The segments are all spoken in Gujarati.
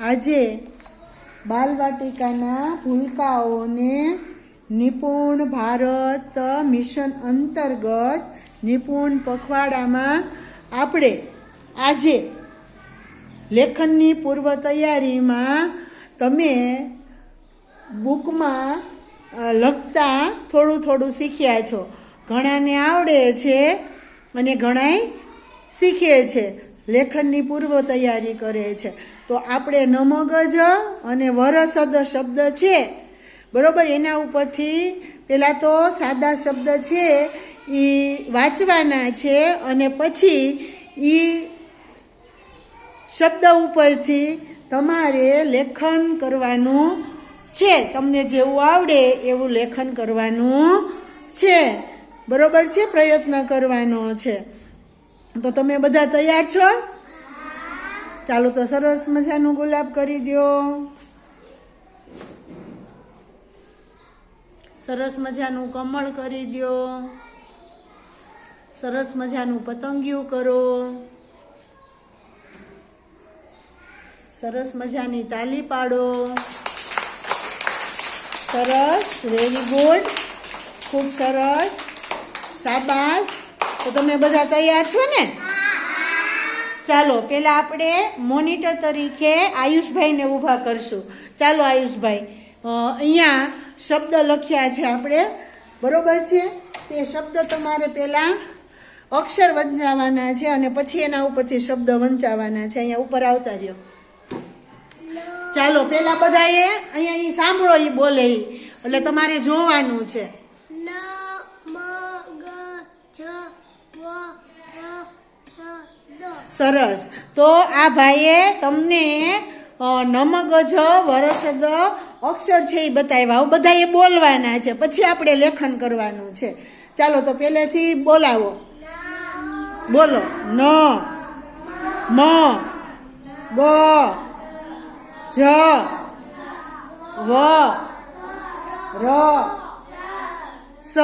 આજે બાલવાટિકાના ભૂલકાઓને નિપુણ ભારત મિશન અંતર્ગત નિપુણ પખવાડામાં આપણે આજે લેખનની પૂર્વ તૈયારીમાં તમે બુકમાં લખતા થોડું થોડું શીખ્યા છો. ઘણાને આવડે છે અને ઘણાય શીખે છે. લેખનની પૂર્વ તૈયારી કરે છે. તો આપણે નમગજ અને વરસદ શબ્દ છે. બરાબર? એના ઉપરથી પહેલાં તો સાદા શબ્દ છે એ વાંચવાના છે અને પછી એ શબ્દ ઉપરથી તમારે લેખન કરવાનું છે. તમને જેવું આવડે એવું લેખન કરવાનું છે. બરોબર છે? પ્રયત્ન કરવાનો છે. તો તમે બધા તૈયાર છો? ચાલો તો સરસ મજાનું ગુલાબ કરી દો સરસ મજાનું કમળ કરી દો સરસ મજાનું પતંગિયું કરો. સરસ મજાની તાલી પાડો. સરસ વેરી ગુડ ખૂબ સરસ. શાબાશ. તો તમે બધા તૈયાર છો ને? ચાલો પહેલાં આપણે મોનિટર તરીકે આયુષભાઈને ઊભા કરશું. ચાલો, આયુષભાઈ અહીંયા શબ્દ લખ્યા છે આપણે. બરોબર છે? તે શબ્દ તમારે પહેલાં અક્ષર વંચાવવાના છે અને પછી એના ઉપરથી શબ્દ વંચાવાના છે. અહીંયા ઉપર આવતા રહ્યો. ચાલો પહેલાં બધાએ અહીંયા અહીં સાંભળો એ બોલે એ એટલે તમારે જોવાનું છે સરસ. તો આ ભાઈએ તમને નમગજ વરસદ અક્ષર છે એ બતાવ્યા. બધા બધાએ બોલવાના છે. પછી આપણે લેખન કરવાનું છે. ચાલો તો પહેલેથી બોલાવો. બોલો. ન, મ ગ જ, વ, ર, સ,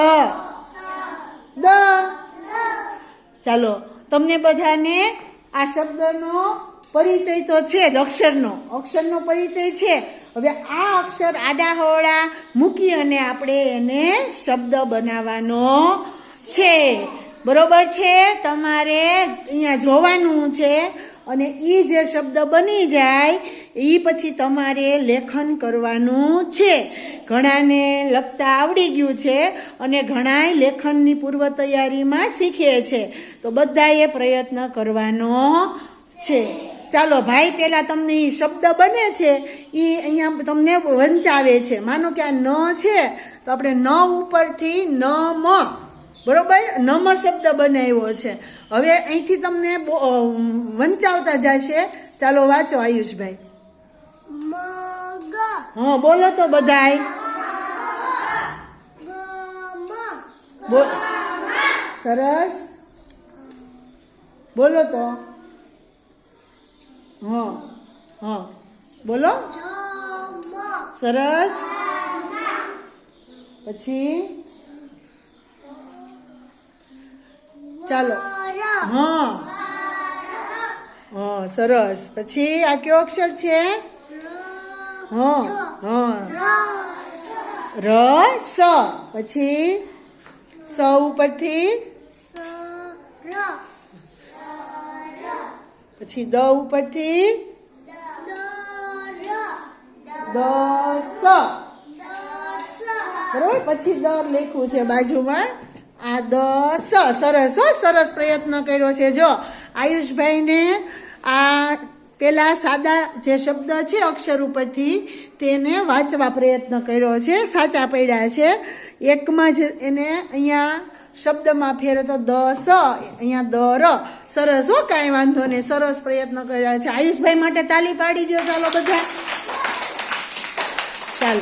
દ. ચાલો, તમને બધાને આ શબ્દનો પરિચય તો છે જ, અક્ષરનો. અક્ષરનો પરિચય છે. હવે આ અક્ષર આડાહોળા મૂકી અને આપણે એને શબ્દ બનાવવાનો છે. બરોબર છે? તમારે અહીંયા જોવાનું છે. અને એ જે શબ્દ બની જાય એ પછી તમારે લેખન કરવાનું છે. ઘણાને લખતા આવડી ગયું છે અને ઘણાય લેખનની પૂર્વ તૈયારીમાં શીખે છે. તો બધાએ પ્રયત્ન કરવાનો છે. ચાલો, ભાઈ, પહેલાં તમને એ શબ્દ બને છે એ અહીંયા તમને વંચાવે છે. માનો કે આ ન છે, તો આપણે ન ઉપરથી ન મ. બરોબર? નમર શબ્દ બનાવ્યો છે. હવે અહીંથી તમને વંચાવતા જશે. ચાલો વાંચો, આયુષભાઈ. હા, બોલો તો બધાય. સરસ. બોલો તો. હા હા. બોલો. સરસ. પછી? ચાલો. હા. હા, સરસ. પછી આ કયો અક્ષર છે? હા હા. ર, સ. પછી સ ઉપરથી? પછી દ ઉપરથી? દ, સ. બરોબર? પછી દર લખ્યું છે બાજુમાં. આ દ સ સરસ હો, સરસ પ્રયત્ન કર્યો છે. જો, આયુષભાઈને આ પેલા સાદા જે શબ્દ છે અક્ષર ઉપરથી તેને વાંચવા પ્રયત્ન કર્યો છે. સાચા પડ્યા છે. એકમાં જ એને અહીંયા શબ્દમાં ફેર તો દ, સ, અહીંયા દ, ર. સરસ હો, કાંઈ વાંધો નહીં. સરસ પ્રયત્ન કર્યા છે. આયુષભાઈ માટે તાલી પાડી દો ચાલો બધા. ચાલો.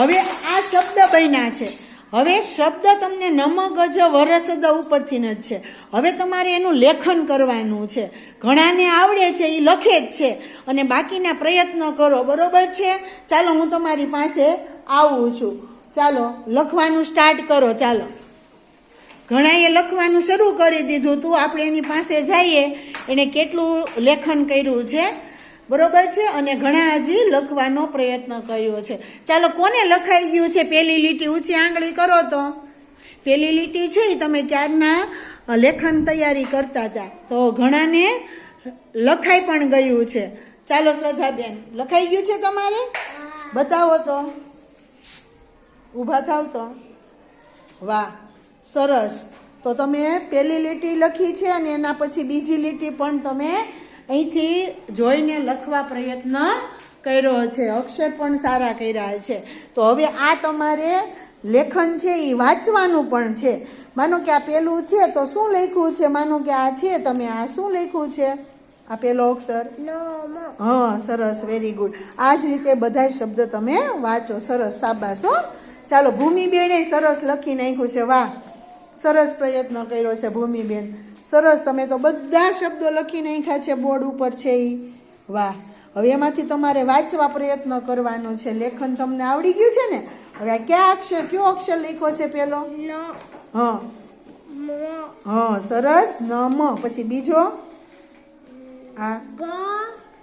હવે આ શબ્દ બન્યા છે. હવે શબ્દ તમને નમગજ વરસદ ઉપરથી જ છે. હવે તમારે એનું લેખન કરવાનું છે. ઘણાને આવડે છે એ લખે જ છે. અને બાકીના પ્રયત્ન કરો, બરોબર છે? ચાલો, હું તમારી પાસે આવું છું. ચાલો, લખવાનું સ્ટાર્ટ કરો, ચાલો. ઘણાએ લખવાનું શરૂ કરી દીધું તું, આપણે એની પાસે જઈએ. એણે કેટલું લેખન કર્યું છે? બરોબર છે? અને ઘણા હજી લખવાનો પ્રયત્ન કર્યો છે. ચાલો, કોને લખાઈ ગયું છે પેલી લીટી? ઊંચી આંગળી કરો તો. પેલી લીટી છે એ તમે ક્યારના લેખન તૈયારી કરતા હતા. તો ઘણાને લખાઈ પણ ગયું છે. ચાલો, શ્રદ્ધાબેન, લખાઈ ગયું છે તમારે? બતાવો તો. ઊભા થાવ તો. વાહ, સરસ. તો તમે પહેલી લીટી લખી છે અને એના પછી બીજી લીટી પણ તમે અહીંથી જોઈને લખવા પ્રયત્ન કર્યો છે. અક્ષર પણ સારા કર્યા છે. તો હવે આ તમારે લેખન છે એ વાંચવાનું પણ છે. માનો કે આ પેલું છે તો શું લખ્યું છે? માનો કે આ છે તમે આ શું લખ્યું છે? આ પેલો અક્ષર? હા સરસ વેરી ગુડ આ જ રીતે બધા શબ્દ તમે વાંચો. સરસ સાબાસો ચાલો ભૂમિબેને સરસ લખી નાખ્યું છે. વાહ સરસ પ્રયત્ન કર્યો છે ભૂમિબેન. સરસ તમે તો બધા શબ્દો લખી નાખ્યા છે બોર્ડ ઉપર છે એ વાહ. હવે એમાંથી તમારે વાંચવા પ્રયત્ન કરવાનો છે. લેખન તમને આવડી ગયું છે ને? હવે આ કયા અક્ષર કયો અક્ષર લખ્યો છે પેલો? હા. હા સરસ. ન મ. પછી બીજો? આ.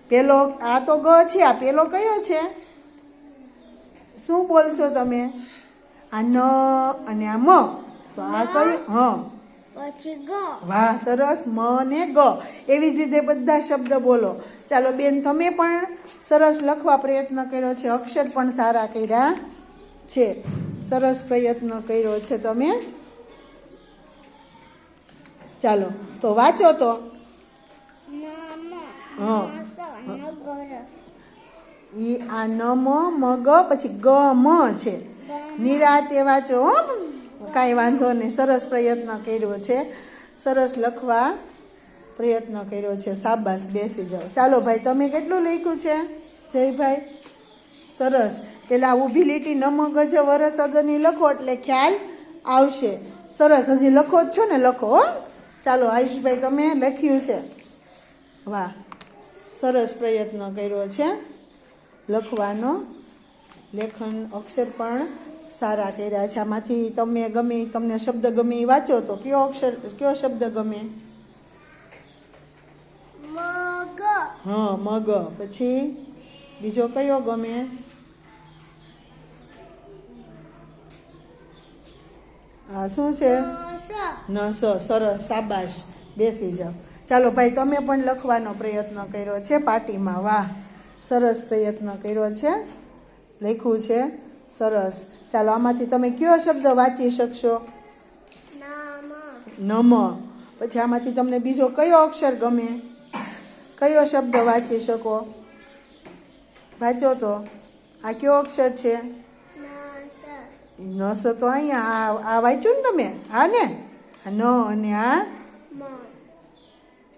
પેલો આ તો ગ છે. આ પેલો કયો છે? શું બોલશો તમે? આ ન અને આ મ. તો આ કયું? હા. પછી ગ. વાહ સરસ મ ને ગ. એવી જ રીતે બધા શબ્દ બોલો. ચાલો બેન તમે પણ સરસ લખવા પ્રયત્ન કર્યો છે. અક્ષર પણ સારા કર્યા છે. સરસ પ્રયત્ન કર્યો છે તમે. ચાલો તો વાંચો તો. ઈ આ નમ મગ પછી ગ મ છે. નિરાતે વાંચો હો કાંઈ વાંધો નહીં, સરસ પ્રયત્ન કર્યો છે. સરસ લખવા પ્રયત્ન કર્યો છે. સાબાસ બેસી જાઓ. ચાલો ભાઈ, તમે કેટલું લખ્યું છે? જયભાઈ, સરસ. પેલા ઊભી લીટી ન મગજ વરસ અગરની લખો એટલે ખ્યાલ આવશે. સરસ, હજી લખો જ છો ને, લખો હો. ચાલો, આયુષભાઈ, તમે લખ્યું છે. વાહ, સરસ પ્રયત્ન કર્યો છે. લખવાનો લેખન અક્ષર પણ સારા કર્યા છે. આમાંથી તમે ગમે તમને શબ્દ ગમે વાંચો તો કયો અક્ષર કયો શબ્દ ગમે? હા મગ. પછી બીજો કયો ગમે? હા શું છે? નસ. સ સરસ સાબાશ બેસી જાઓ. ચાલો ભાઈ તમે પણ લખવાનો પ્રયત્ન કર્યો છે પાર્ટીમાં વાહ સરસ પ્રયત્ન કર્યો છે. લખ્યું છે. સરસ. ચાલો આમાંથી તમે કયો શબ્દ વાંચી શકશો? નામ. પછી આમાંથી તમને બીજો કયો અક્ષર ગમે? કયો શબ્દ વાંચી શકો? વાંચો તો. આ કયો અક્ષર છે? નસ. સ તો અહીંયા આ વાંચ્યું ને તમે? હા ને? આ ન અને આ?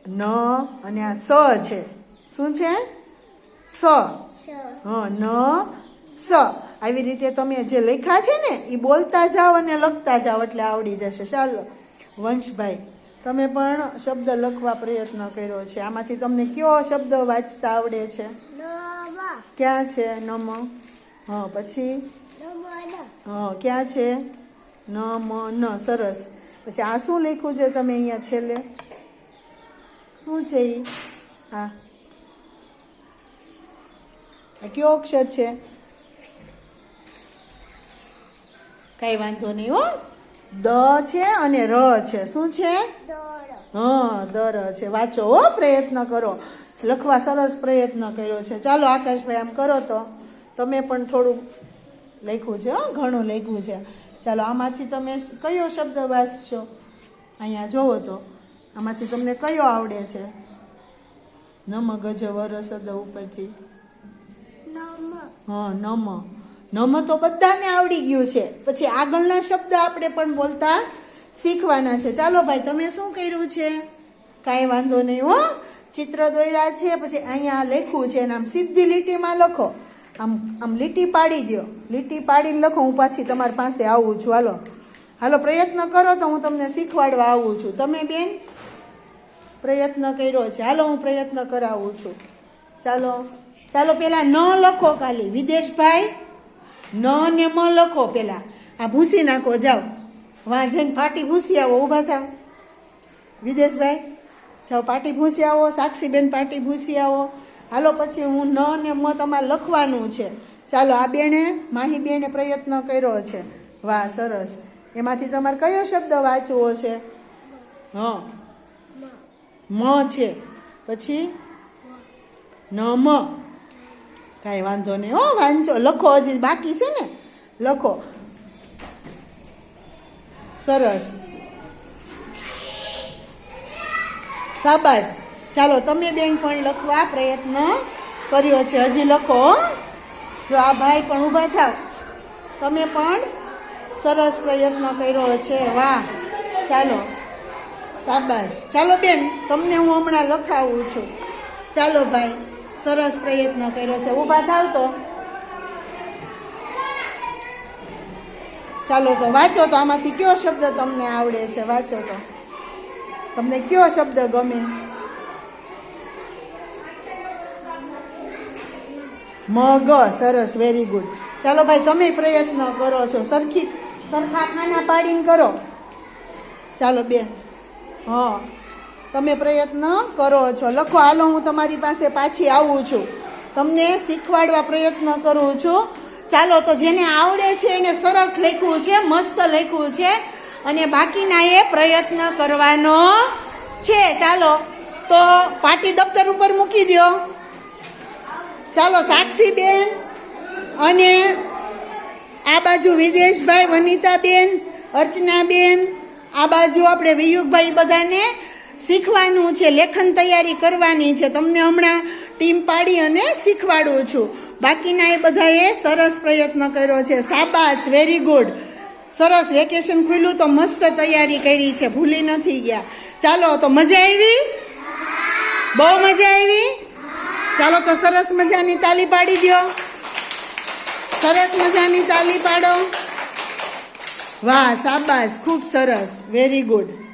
ન અને આ સ છે. શું છે? સ. હ ન સ. આવી રીતે તમે જે લખ્યા છે ને એ બોલતા જાઓ અને લખતા જાઓ એટલે આવડી જશે. ચાલો વંશભાઈ તમે પણ શબ્દ લખવા પ્રયત્ન કર્યો છે. આમાંથી તમને કયો શબ્દ વાંચતા આવડે છે? ક્યાં છે? નમ. હા પછી? હા ક્યાં છે? ન મ ન સરસ. પછી આ શું લખ્યું છે તમે અહીંયા છેલ્લે? શું છે એ હા. કયો અક્ષર છે? કાંઈ વાંધો નહીં હો. દ છે અને ર છે. શું છે? હા દર છે. વાંચો હો પ્રયત્ન કરો. લખવા સરસ પ્રયત્ન કર્યો છે. ચાલો આકાશભાઈ આમ કરો તો. તમે પણ થોડું લખ્યું છે હો ઘણું લખ્યું છે. ચાલો આમાંથી તમે કયો શબ્દ વાંચશો? અહીંયા જોવો તો. આમાંથી તમને કયો આવડે છે? નમ ગજ વરસદ ઉપરથી. નમ. હા નમ. નમ તો બધાને આવડી ગયું છે. પછી આગળના શબ્દ આપણે પણ બોલતા શીખવાના છે. ચાલો ભાઈ, તમે શું કર્યું છે? કાંઈ વાંધો નહીં, હો. ચિત્ર દોર્યા છે, પછી અહીંયા લખવું છે અને આમ સીધી લીટીમાં લખો. આમ આમ લીટી પાડી દો લીટી પાડીને લખો, હું પાછી તમારી પાસે આવું છું. હાલો. હાલો, પ્રયત્ન કરો તો હું તમને શીખવાડવા આવું છું. તમે બેન, પ્રયત્ન કર્યો છે. હાલો, હું પ્રયત્ન કરાવું છું. ચાલો. ચાલો પહેલાં ન લખો ખાલી. વિદેશભાઈ ન ને મ લખો પેલા. આ ભૂસી નાખો, જાઓ. વાં જઈને પાટી ભૂસી આવો, ઊભા થાવ. વિદેશભાઈ, જાઓ, પાટી ભૂસી આવો, સાક્ષીબેન પાટી ભૂસી આવો. હાલો, પછી હું ન ને મ તમારે લખવાનું છે. ચાલો, આ બેણે માહી બેણે પ્રયત્ન કર્યો છે. વાહ, સરસ. એમાંથી તમારે કયો શબ્દ વાંચવો છે? હા. મ છે. પછી? ન, મ. કાંઈ વાંધો નહીં. હો વાંચો લખો હજી બાકી છે ને? લખો. સરસ. શાબાશ. ચાલો, તમે બેન પણ લખવા પ્રયત્ન કર્યો છે. હજી લખો જો આ ભાઈ પણ ઊભા થાવ. તમે પણ સરસ પ્રયત્ન કર્યો છે. વાહ. ચાલો. શાબાશ. ચાલો બેન, તમને હું હમણાં લખાવું છું. ચાલો ભાઈ. સરસ પ્રયત્ન કર્યો છે. ઊભા થાવ તો. ચાલો તો વાંચો તો આમાંથી કયો શબ્દ તમને આવડે છે? વાંચો તો. તમને કયો શબ્દ ગમે? મગ. સરસ વેરી ગુડ ચાલો ભાઈ, તમે પ્રયત્ન કરો છો. સરખી સરખા ખાના પાડીને કરો. ચાલો બેન. હા. તમે પ્રયત્ન કરો છો. લખો, હાલો, હું તમારી પાસે પાછી આવું છું. તમને શીખવાડવા પ્રયત્ન કરું છું. ચાલો, તો જેને આવડે છે એને સરસ લખવું છે, મસ્ત લખવું છે. અને બાકીના એ પ્રયત્ન કરવાનો છે. ચાલો, તો પાટી દફતર ઉપર મૂકી દો ચાલો, સાક્ષીબેન અને આ બાજુ વિદેશભાઈ, વનિતાબેન, અર્ચનાબેન, આ બાજુ આપણે વિયુગભાઈ બધાને શીખવાનું છે, લેખન તૈયારી કરવાની છે. તમને હમણાં ટીમ પાડી અને શીખવાડું છું. બાકીના એ બધાએ સરસ પ્રયત્ન કર્યો છે. સાબાસ વેરી ગુડ સરસ વેકેશન ખુલ્યું તો મસ્ત તૈયારી કરી છે. ભૂલી નથી ગયા. ચાલો, તો મજા આવી? બહુ મજા આવી? ચાલો, તો સરસ મજાની તાલી પાડી દો. સરસ મજાની તાલી પાડો. વાહ સાબાસ ખૂબ સરસ. Very good